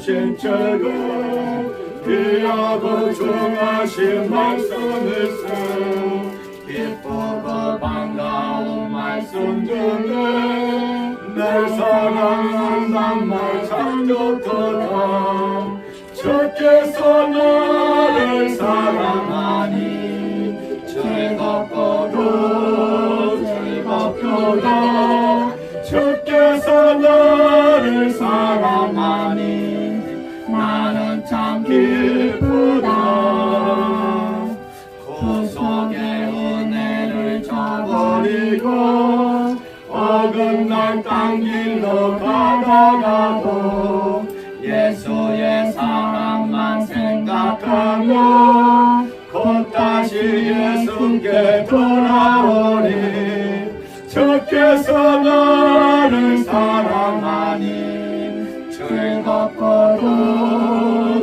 신철고 귀하고 중하신 말씀을 쓰 기쁘고 반가운 말씀 중에 내 사랑한단 말참 좋도다 주께서 나를 사랑하니 즐겁고도 즐겁도다 주께서 나를 사랑하니 저버리고 어긋난 땅 길로 가다가도 예수의 사랑만 생각하며 곧 다시 예수께 돌아오니 주께서 나를 사랑하니 즐겁고도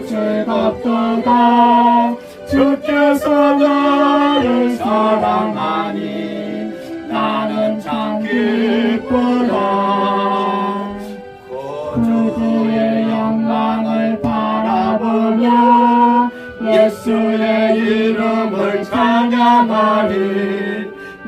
즐겁도다. 주께서 나 기쁘다 구주의 영광을 바라보며 예수의 이름을 찬양하니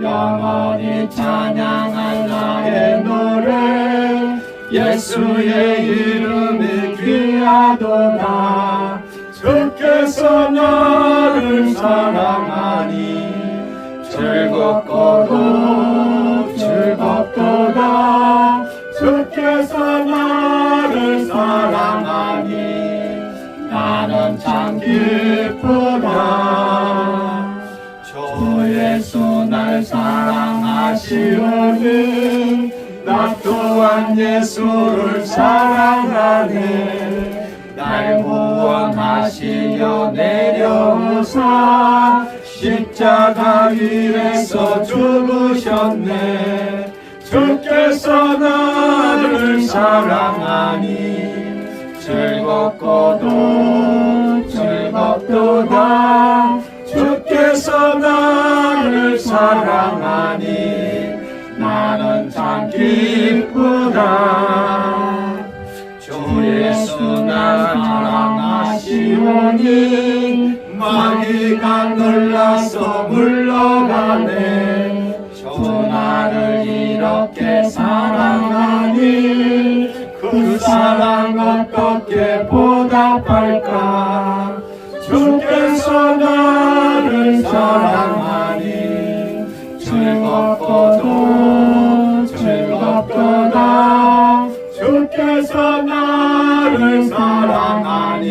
영원히 찬양할 나의 노래 예수의 이름이 귀하도다. 주께서 나를 사랑하니 즐겁고도 주께서 나를 사랑하니 나는 참 기쁘다. 주 예수 날 사랑하시오니 나 또한 예수를 사랑하네 날 구원하시려 내려오사 십자가 위에서 죽으셨네. 주께서 나 를 사랑하니 즐겁고도 즐겁도다. 주께서 나를 사랑하니 나는 참 기쁘다. 주 예수 나 사랑하시오니 마귀가 놀라서 물러가네 이렇게 사랑하니 그 사랑 어떻게 보답할까? 주께서 나를 사랑하니 즐겁고도 즐겁도다. 주께서 나를 사랑하니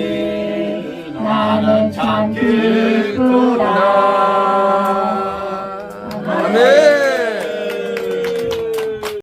나는 참 기쁘다